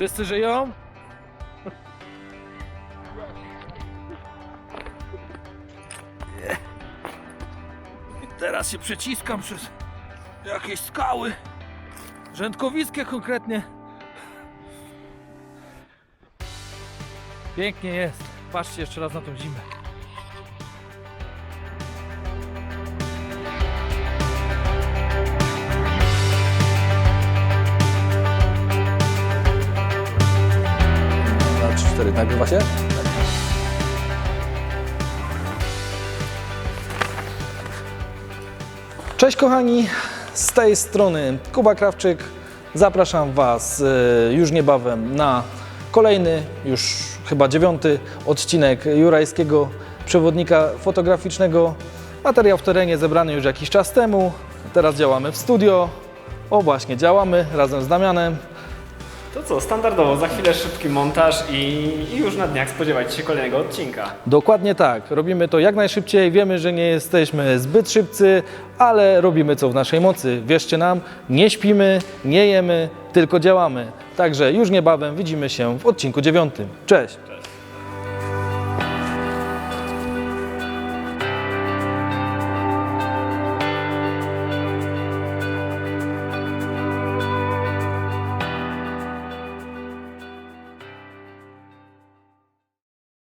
Wszyscy żyją? Teraz się przeciskam przez jakieś skały. Rzędkowiskie konkretnie. Pięknie jest. Patrzcie jeszcze raz na tą zimę. Na 3-4 nagrywa się? Cześć kochani, z tej strony Kuba Krawczyk. Zapraszam Was e, już niebawem na kolejny, już chyba dziewiąty odcinek jurajskiego przewodnika fotograficznego. Materiał w terenie zebrany już jakiś czas temu. Teraz działamy w studio. O właśnie, działamy razem z Damianem. To co, standardowo, za chwilę szybki montaż i, i już na dniach spodziewajcie się kolejnego odcinka. Dokładnie tak. Robimy to jak najszybciej. Wiemy, że nie jesteśmy zbyt szybcy, ale robimy co w naszej mocy. Wierzcie nam, nie śpimy, nie jemy, tylko działamy. Także już niebawem widzimy się w odcinku dziewiątym. Cześć!